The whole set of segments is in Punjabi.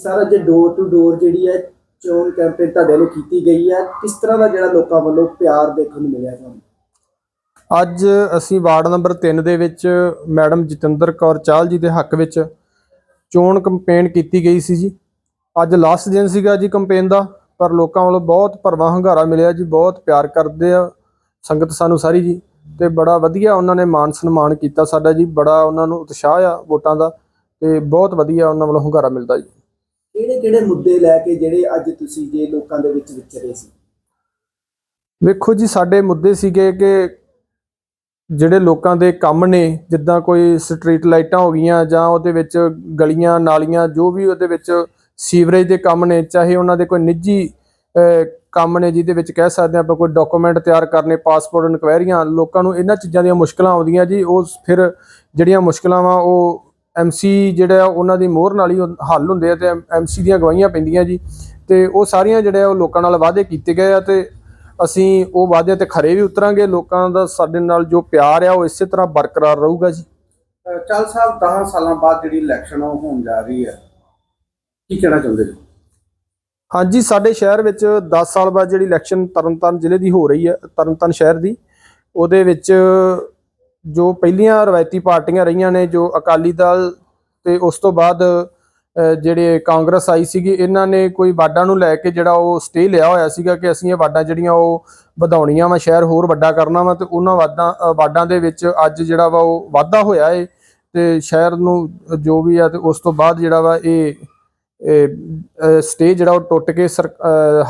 ਸਾਰਾ ਜੇ ਡੋਰ ਟੂ ਡੋਰ ਜਿਹੜੀ ਹੈ ਚੋਣ ਕੈਂਪੇਨ ਤੁਹਾਡੇ ਵੱਲੋਂ ਕੀਤੀ ਗਈ ਹੈ, ਕਿਸ ਤਰ੍ਹਾਂ ਦਾ ਜਿਹੜਾ ਲੋਕਾਂ ਵੱਲੋਂ ਪਿਆਰ ਦੇਖਣ ਨੂੰ ਮਿਲਿਆ ਤੁਹਾਨੂੰ? ਅੱਜ ਅਸੀਂ ਵਾਰਡ ਨੰਬਰ 3 ਦੇ ਵਿੱਚ ਮੈਡਮ ਜਤਿੰਦਰ ਕੌਰ ਚਾਹਲ ਜੀ ਦੇ ਹੱਕ ਵਿੱਚ ਚੋਣ ਕੰਪੇਨ ਕੀਤੀ ਗਈ ਸੀ ਜੀ। ਅੱਜ ਲਾਸਟ ਦਿਨ ਸੀਗਾ ਜੀ ਕੰਪੇਨ ਦਾ, ਪਰ ਲੋਕਾਂ ਵੱਲੋਂ ਬਹੁਤ ਭਰਵਾਂ ਹੰਗਾਰਾ ਮਿਲਿਆ ਜੀ, ਬਹੁਤ ਪਿਆਰ ਕਰਦੇ ਆ ਸੰਗਤ ਸਾਨੂੰ ਸਾਰੀ ਜੀ, ਤੇ ਬੜਾ ਵਧੀਆ ਉਹਨਾਂ ਨੇ ਮਾਨ ਸਨਮਾਨ ਕੀਤਾ ਸਾਡਾ ਜੀ, ਬੜਾ ਉਹਨਾਂ ਨੂੰ ਉਤਸ਼ਾਹ ਆ ਵੋਟਾਂ ਦਾ, ਤੇ ਬਹੁਤ ਵਧੀਆ ਉਹਨਾਂ ਵੱਲੋਂ ਹੰਗਾਰਾ ਮਿਲਦਾ ਜੀ। ਕਿਹੜੇ ਕਿਹੜੇ ਮੁੱਦੇ ਲੈ ਕੇ ਜਿਹੜੇ ਅੱਜ ਤੁਸੀਂ ਜੇ ਲੋਕਾਂ ਦੇ ਵਿੱਚ ਵਿਚਰੇ ਸੀ? ਵੇਖੋ ਜੀ, ਸਾਡੇ ਮੁੱਦੇ ਸੀਗੇ ਕਿ ਜਿਹੜੇ ਲੋਕਾਂ ਦੇ ਕੰਮ ਨੇ, ਜਿੱਦਾਂ ਕੋਈ ਸਟਰੀਟ ਲਾਈਟਾਂ ਹੋ ਗਈਆਂ ਜਾਂ ਉਹਦੇ ਵਿੱਚ ਗਲੀਆਂ, ਨਾਲੀਆਂ, ਜੋ ਵੀ ਉਹਦੇ ਵਿੱਚ ਸੀਵਰੇਜ ਦੇ ਕੰਮ ਨੇ, ਚਾਹੇ ਉਹਨਾਂ ਦੇ ਕੋਈ ਨਿੱਜੀ ਕੰਮ ਨੇ ਜਿਹਦੇ ਵਿੱਚ ਕਹਿ ਸਕਦੇ ਹਾਂ ਆਪਾਂ ਕੋਈ ਡਾਕੂਮੈਂਟ ਤਿਆਰ ਕਰਨੇ, ਪਾਸਪੋਰਟ, ਇਨਕੁਆਇਰੀਆਂ, ਲੋਕਾਂ ਨੂੰ ਇਹਨਾਂ ਚੀਜ਼ਾਂ ਦੀਆਂ ਮੁਸ਼ਕਲਾਂ ਆਉਂਦੀਆਂ ਜੀ, ਉਹ ਫਿਰ ਜਿਹੜੀਆਂ ਮੁਸ਼ਕਲਾਂ ਵਾ ਉਹ ਐਮਸੀ ਜਿਹੜਾ ਉਹਨਾਂ ਦੀ ਮੋਹਰ ਨਾਲ ਹੀ ਹੱਲ ਹੁੰਦੇ ਆ ਤੇ ਐਮਸੀ ਦੀਆਂ ਗਵਾਹੀਆਂ ਪੈਂਦੀਆਂ ਜੀ। ਤੇ ਉਹ ਸਾਰੀਆਂ ਜਿਹੜੇ ਆ ਉਹ ਲੋਕਾਂ ਨਾਲ ਵਾਅਦੇ ਕੀਤੇ ਗਏ ਆ ਤੇ ਅਸੀਂ ਉਹ ਵਾਅਦੇ ਤੇ ਖਰੇ ਵੀ ਉਤਰਾਂਗੇ। ਲੋਕਾਂ ਦਾ ਸਾਡੇ ਨਾਲ ਜੋ ਪਿਆਰ ਆ ਉਹ ਇਸੇ ਤਰ੍ਹਾਂ ਬਰਕਰਾਰ ਰਹੂਗਾ ਜੀ। ਚੱਲ ਸਾਹਿਬ 10 ਸਾਲਾਂ ਬਾਅਦ ਜਿਹੜੀ ਇਲੈਕਸ਼ਨ ਹੋਣ ਜਾ ਰਹੀ ਹੈ ਕੀ ਕਹਿਣਾ ਚਾਹੁੰਦੇ ਜੀ ਹਾਂਜੀ ਸਾਡੇ ਸ਼ਹਿਰ ਵਿੱਚ 10 ਸਾਲ ਬਾਅਦ ਜਿਹੜੀ ਇਲੈਕਸ਼ਨ ਤਰਨਤਾਰਨ ਜ਼ਿਲ੍ਹੇ ਦੀ ਹੋ ਰਹੀ ਹੈ ਤਰਨਤਾਰਨ ਸ਼ਹਿਰ ਦੀ ਉਹਦੇ ਵਿੱਚ ਜੋ ਪਹਿਲੀਆਂ ਰਵਾਇਤੀ ਪਾਰਟੀਆਂ ਰਹੀਆਂ ਨੇ, ਜੋ ਅਕਾਲੀ ਦਲ ਤੇ ਉਸ ਤੋਂ ਬਾਅਦ ਜਿਹੜੇ ਕਾਂਗਰਸ ਆਈ ਸੀਗੀ, ਇਹਨਾਂ ਨੇ ਕੋਈ ਵਾਰਡਾਂ ਨੂੰ ਲੈ ਕੇ ਜਿਹੜਾ ਉਹ ਸਟੇ ਲਿਆ ਹੋਇਆ ਸੀਗਾ ਕਿ ਅਸੀਂ ਇਹ ਵਾਡਾਂ ਜਿਹੜੀਆਂ ਉਹ ਵਧਾਉਣੀਆਂ ਵਾ, ਸ਼ਹਿਰ ਹੋਰ ਵੱਡਾ ਕਰਨਾ ਵਾ ਤੇ ਉਹਨਾਂ ਵਾਰਡਾਂ ਵਾਡਾਂ ਦੇ ਵਿੱਚ ਅੱਜ ਜਿਹੜਾ ਵਾ ਉਹ ਵਾਧਾ ਹੋਇਆ ਏ ਤੇ ਸ਼ਹਿਰ ਨੂੰ ਜੋ ਵੀ ਆ ਤੇ ਉਸ ਤੋਂ ਬਾਅਦ ਜਿਹੜਾ ਵਾ ਇਹ ਸਟੇ ਜਿਹੜਾ ਉਹ ਟੁੱਟ ਕੇ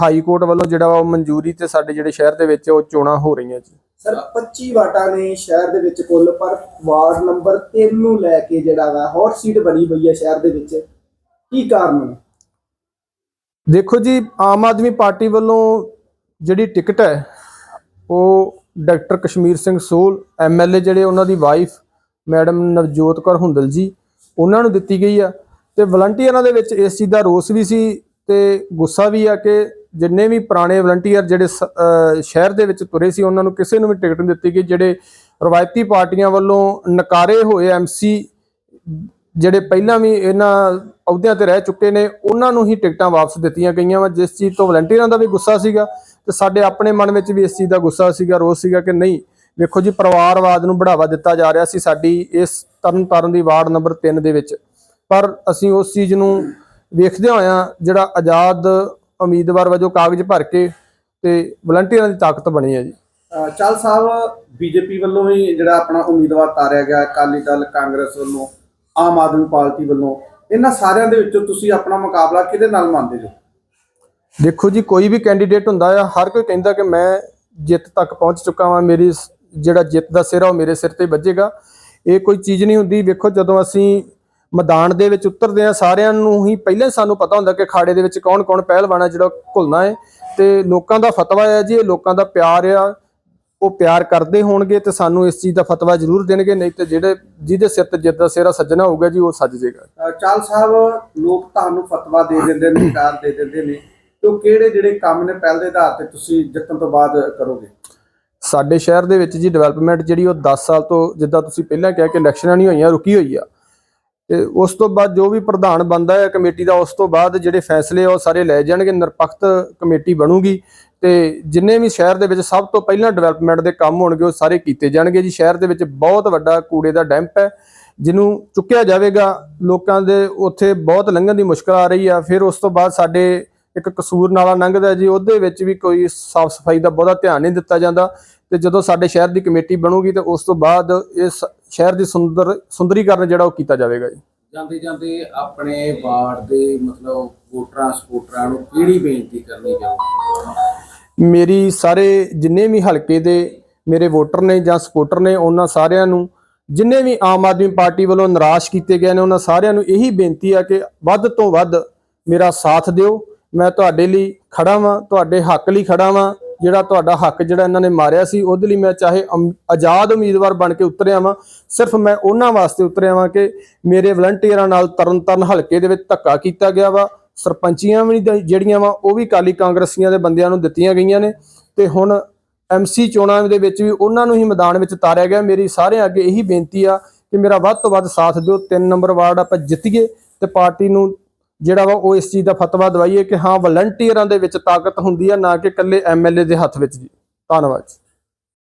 ਹਾਈ ਕੋਰਟ ਵੱਲੋਂ ਜਿਹੜਾ ਉਹ ਮਨਜ਼ੂਰੀ ਤੇ ਸਾਡੇ ਜਿਹੜੇ ਸ਼ਹਿਰ ਦੇ ਵਿੱਚ ਉਹ ਚੋਣਾਂ ਹੋ ਰਹੀਆਂ ਜੀ। ਸਰ 25 ਵਾਟਾਂ ਨੇ ਸ਼ਹਿਰ ਦੇ ਵਿੱਚ ਕੁੱਲ ਪਰ ਵਾਰਡ ਨੰਬਰ 3 ਨੂੰ ਲੈ ਕੇ ਜਿਹੜਾ ਵਾ ਹੌਟ ਸੀਟ ਬਣੀ ਹੋਈ ਹੈ ਸ਼ਹਿਰ ਦੇ ਵਿੱਚ। ਕੀ ਕਾਰਨ ਹੈ ਦੇਖੋ ਜੀ ਆਮ ਆਦਮੀ ਪਾਰਟੀ ਵੱਲੋਂ ਜਿਹੜੀ ਟਿਕਟ ਹੈ ਉਹ ਡਾਕਟਰ ਕਸ਼ਮੀਰ ਸਿੰਘ ਸੋਲ ਐਮਐਲਏ ਜਿਹੜੇ ਉਹਨਾਂ ਦੀ ਵਾਈਫ ਮੈਡਮ ਨਵਜੋਤ ਕੌਰ ਹੁੰਦਲ ਜੀ ਉਹਨਾਂ ਨੂੰ ਦਿੱਤੀ ਗਈ ਆ। ਤੇ ਵਲੰਟੀਅਰਾਂ ਦੇ ਵਿੱਚ ਇਸ ਚੀਜ਼ ਦਾ ਰੋਸ ਵੀ ਸੀ ਤੇ ਗੁੱਸਾ ਵੀ ਆ ਕਿ ਜਿੰਨੇ ਵੀ ਪੁਰਾਣੇ ਵਲੰਟੀਅਰ ਜਿਹੜੇ ਸ- ਸ਼ਹਿਰ ਦੇ ਵਿੱਚ ਤੁਰੇ ਸੀ, ਉਹਨਾਂ ਨੂੰ ਕਿਸੇ ਨੂੰ ਵੀ ਟਿਕਟ ਨਹੀਂ ਦਿੱਤੀ ਗਈ, ਜਿਹੜੇ ਰਵਾਇਤੀ ਪਾਰਟੀਆਂ ਵੱਲੋਂ ਨਕਾਰੇ ਹੋਏ ਐਮਸੀ ਜਿਹੜੇ ਪਹਿਲਾਂ ਵੀ ਇਹਨਾਂ ਅਹੁਦਿਆਂ ਤੇ ਰਹਿ ਚੁੱਕੇ ਨੇ, ਉਹਨਾਂ ਨੂੰ ਹੀ ਟਿਕਟਾਂ ਵਾਪਸ ਦਿੱਤੀਆਂ ਗਈਆਂ ਵਾ, ਜਿਸ ਚੀਜ਼ ਤੋਂ ਵਲੰਟੀਅਰਾਂ ਦਾ ਵੀ ਗੁੱਸਾ ਸੀਗਾ ਤੇ ਸਾਡੇ ਆਪਣੇ ਮਨ ਵਿੱਚ ਵੀ ਇਸ ਚੀਜ਼ ਦਾ ਗੁੱਸਾ ਸੀਗਾ, ਰੋਸ ਸੀਗਾ ਕਿ ਨਹੀਂ, ਵੇਖੋ ਜੀ ਪਰਿਵਾਰਵਾਦ ਨੂੰ ਬੜਾਵਾ ਦਿੱਤਾ ਜਾ ਰਿਹਾ ਸੀ ਸਾਡੀ ਇਸ ਤਰਨ ਤਾਰਨ ਦੀ ਵਾਰਡ ਨੰਬਰ 3 ਦੇ ਵਿੱਚ। ਪਰ ਅਸੀਂ ਉਸ ਚੀਜ਼ ਨੂੰ ਵੇਖਦੇ ਹੋਇਆਂ ਜਿਹੜਾ ਆਜ਼ਾਦ ਉਮੀਦਵਾਰ ਵਜੋਂ ਕਾਗਜ਼ ਭਰ ਕੇ ਤੇ ਵਲੰਟੀਅਰਾਂ ਦੀ ਤਾਕਤ ਬਣੀ ਹੈ ਜੀ। ਚੱਲ ਸਾਹਿਬ ਬੀਜੇਪੀ ਵੱਲੋਂ ਵੀ ਜਿਹੜਾ ਆਪਣਾ ਉਮੀਦਵਾਰ ਤਾਰਿਆ ਗਿਆ ਅਕਾਲੀ ਦਲ ਕਾਂਗਰਸ ਵੱਲੋਂ ਆਮ ਆਦਮੀ ਪਾਰਟੀ ਵੱਲੋਂ ਇਹਨਾਂ ਸਾਰਿਆਂ ਦੇ ਵਿੱਚੋਂ ਤੁਸੀਂ ਆਪਣਾ ਮੁਕਾਬਲਾ ਕਿਹਦੇ ਨਾਲ ਮੰਨਦੇ ਜੋ ਦੇਖੋ ਜੀ ਕੋਈ ਵੀ ਕੈਂਡੀਡੇਟ ਹੁੰਦਾ ਆ ਹਰ ਕੋਈ ਕਹਿੰਦਾ ਕਿ ਮੈਂ ਜਿੱਤ ਤੱਕ ਪਹੁੰਚ ਚੁੱਕਾ ਵਾਂ ਮੇਰੀ ਜਿਹੜਾ ਜਿੱਤ ਦਾ ਸਿਰ ਆ ਉਹ ਮੇਰੇ ਸਿਰ ਤੇ ਵੱਜੇਗਾ। ਇਹ ਕੋਈ ਚੀਜ਼ ਨਹੀਂ ਹੁੰਦੀ। ਵੇਖੋ ਜਦੋਂ ਅਸੀਂ ਮੈਦਾਨ ਦੇ ਵਿੱਚ ਉਤਰਦੇ ਆ ਸਾਰਿਆਂ ਨੂੰ ਹੀ ਪਹਿਲਾਂ ਸਾਨੂੰ ਪਤਾ ਹੁੰਦਾ ਕਿ ਖਾੜੇ ਦੇ ਵਿੱਚ ਕੌਣ ਕੌਣ ਪਹਿਲਵਾਨ ਆ ਜਿਹੜਾ ਘੁਲਣਾ ਹੈ। ਤੇ ਲੋਕਾਂ ਦਾ ਫਤਵਾ ਹੈ ਜੀ ਇਹ ਲੋਕਾਂ ਦਾ ਪਿਆਰ ਆ ਉਹ ਪਿਆਰ ਕਰਦੇ ਹੋਣਗੇ ਤੇ ਸਾਨੂੰ ਇਸ ਚੀਜ਼ ਦਾ ਫਤਵਾ ਜ਼ਰੂਰ ਦੇਣਗੇ ਨਹੀਂ ਤੇ ਜਿਹੜੇ ਜਿਹਦੇ ਸਿਰ ਤੇ ਜਿੱਤ ਦਾ ਸਿਹਰਾ ਸੱਜਣਾ ਹੋਊਗਾ ਜੀ ਉਹ ਸੱਜ ਜਾਏਗਾ ਚੱਲ ਸਾਹਿਬ ਲੋਕ ਤੁਹਾਨੂੰ ਫਤਵਾ ਦੇ ਦਿੰਦੇ ਨੇ ਕਾਰ ਦੇ ਦਿੰਦੇ ਨੇ ਤੇ ਉਹ ਕਿਹੜੇ ਜਿਹੜੇ ਕੰਮ ਨੇ ਪਹਿਲ ਦੇ ਆਧਾਰ ਤੇ ਤੁਸੀਂ ਜਿੱਤਣ ਤੋਂ ਬਾਅਦ ਕਰੋਗੇ? ਸਾਡੇ ਸ਼ਹਿਰ ਦੇ ਵਿੱਚ ਜੀ ਡਿਵੈਲਪਮੈਂਟ ਜਿਹੜੀ ਉਹ 10 ਸਾਲ ਤੋਂ ਜਿੱਦਾਂ ਤੁਸੀਂ ਪਹਿਲਾਂ ਕਿਹਾ ਕਿ ਇਲੈਕਸ਼ਨਾਂ ਨਹੀਂ ਹੋਈਆਂ ਰੁਕੀ ਹੋਈ ਆ। ਤੇ ਉਸ ਤੋਂ ਬਾਅਦ ਜੋ ਵੀ ਪ੍ਰਧਾਨ ਬੰਦਾ ਹੈ ਕਮੇਟੀ ਦਾ, ਉਸ ਤੋਂ ਬਾਅਦ ਜਿਹੜੇ ਫੈਸਲੇ ਆ ਉਹ ਸਾਰੇ ਲੈ ਜਾਣਗੇ, ਨਿਰਪੱਖ ਕਮੇਟੀ ਬਣੂਗੀ ਤੇ ਜਿੰਨੇ ਵੀ ਸ਼ਹਿਰ ਦੇ ਵਿੱਚ ਸਭ ਤੋਂ ਪਹਿਲਾਂ ਡਿਵੈਲਪਮੈਂਟ ਦੇ ਕੰਮ ਹੋਣਗੇ, ਉਹ ਸਾਰੇ ਕੀਤੇ ਜਾਣਗੇ ਜੀ। ਸ਼ਹਿਰ ਦੇ ਵਿੱਚ ਬਹੁਤ ਵੱਡਾ ਕੂੜੇ ਦਾ ਡੈਂਪ ਹੈ, ਜਿਹਨੂੰ ਚੁੱਕਿਆ ਜਾਵੇਗਾ, ਲੋਕਾਂ ਦੇ ਉੱਥੇ ਬਹੁਤ ਲੰਘਣ ਦੀ ਮੁਸ਼ਕਲ ਆ ਰਹੀ ਆ। ਫਿਰ ਉਸ ਤੋਂ ਬਾਅਦ ਸਾਡੇ ਇੱਕ ਕਸੂਰ ਨਾਲਾ ਲੰਘਦਾ ਜੀ, ਉਹਦੇ ਵਿੱਚ ਵੀ ਕੋਈ ਸਾਫ਼ ਸਫ਼ਾਈ ਦਾ ਬਹੁਤਾ ਧਿਆਨ ਨਹੀਂ ਦਿੱਤਾ ਜਾਂਦਾ ਤੇ ਜਦੋਂ ਸਾਡੇ ਸ਼ਹਿਰ ਦੀ ਕਮੇਟੀ ਬਣੂਗੀ ਤੇ ਉਸ ਤੋਂ ਬਾਅਦ ਇਸ ਸ਼ਹਿਰ ਦੀ ਸੁੰਦਰ ਸੁੰਦਰੀਕਰਨ ਜਿਹੜਾ ਉਹ ਕੀਤਾ ਜਾਵੇਗਾ ਜੀ। ਜਾਂਦੇ ਜਾਂਦੇ ਆਪਣੇ ਵਾਰਡ ਦੇ ਮਤਲਬ ਵੋਟਰਾਂ ਸਪੋਰਟਰਾਂ ਨੂੰ ਕਿਹੜੀ ਬੇਨਤੀ ਕਰਨੀ ਚਾਹੋਗੇ ਮੇਰੀ ਸਾਰੇ ਜਿੰਨੇ ਵੀ ਹਲਕੇ ਦੇ ਮੇਰੇ ਵੋਟਰ ਨੇ ਜਾਂ ਸਪੋਰਟਰ ਨੇ ਉਹਨਾਂ ਸਾਰਿਆਂ ਨੂੰ ਜਿੰਨੇ ਵੀ ਆਮ ਆਦਮੀ ਪਾਰਟੀ ਵੱਲੋਂ ਨਿਰਾਸ਼ ਕੀਤੇ ਗਏ ਨੇ ਉਹਨਾਂ ਸਾਰਿਆਂ ਨੂੰ ਇਹੀ ਬੇਨਤੀ ਆ ਕਿ ਵੱਧ ਤੋਂ ਵੱਧ ਮੇਰਾ ਸਾਥ ਦਿਓ। ਮੈਂ ਤੁਹਾਡੇ ਲਈ ਖੜਾ ਵਾਂ ਤੁਹਾਡੇ ਹੱਕ ਲਈ ਖੜਾ ਵਾਂ। ਜਿਹੜਾ ਤੁਹਾਡਾ ਹੱਕ ਜਿਹੜਾ ਇਹਨਾਂ ਨੇ ਮਾਰਿਆ ਸੀ, ਉਹਦੇ ਲਈ ਮੈਂ ਚਾਹੇ ਅਮ- ਆਜ਼ਾਦ ਉਮੀਦਵਾਰ ਬਣ ਕੇ ਉਤਰਿਆ ਵਾਂ, ਸਿਰਫ ਮੈਂ ਉਹਨਾਂ ਵਾਸਤੇ ਉਤਰਿਆ ਵਾਂ ਕਿ ਮੇਰੇ ਵਲੰਟੀਅਰਾਂ ਨਾਲ ਤਰਨਤਾਰਨ ਹਲਕੇ ਦੇ ਵਿੱਚ ਧੱਕਾ ਕੀਤਾ ਗਿਆ ਵਾ, ਸਰਪੰਚੀਆਂ ਵੀ ਜਿਹੜੀਆਂ ਵਾ, ਉਹ ਵੀ ਕਾਲੀ ਕਾਂਗਰਸੀਆਂ ਦੇ ਬੰਦਿਆਂ ਨੂੰ ਦਿੱਤੀਆਂ ਗਈਆਂ ਨੇ ਤੇ ਹੁਣ ਐਮਸੀ ਚੋਣਾਂ ਦੇ ਵਿੱਚ ਵੀ ਉਹਨਾਂ ਨੂੰ ਹੀ ਮੈਦਾਨ ਵਿੱਚ ਤਾਰਿਆ ਗਿਆ। ਮੇਰੀ ਸਾਰਿਆਂ ਅੱਗੇ ਇਹੀ ਬੇਨਤੀ ਆ ਕਿ ਮੇਰਾ ਵੱਧ ਤੋਂ ਵੱਧ ਸਾਥ ਦਿਓ। ਤਿੰਨ ਨੰਬਰ ਵਾਰਡ ਆਪਾਂ ਜਿੱਤੀਏ ਤੇ ਪਾਰਟੀ ਨੂੰ ਜਿਹੜਾ ਵਾ ਉਹ ਇਸ ਚੀਜ਼ ਦਾ ਫਤਵਾ ਦਵਾਈਏ ਕਿ ਹਾਂ ਵਲੰਟੀਅਰਾਂ ਦੇ ਵਿੱਚ ਤਾਕਤ ਹੁੰਦੀ ਆ, ਨਾ ਕਿ ਇਕੱਲੇ ਐਮਐਲਏ ਦੇ ਹੱਥ ਵਿੱਚ ਜੀ। ਧੰਨਵਾਦ ਜੀ।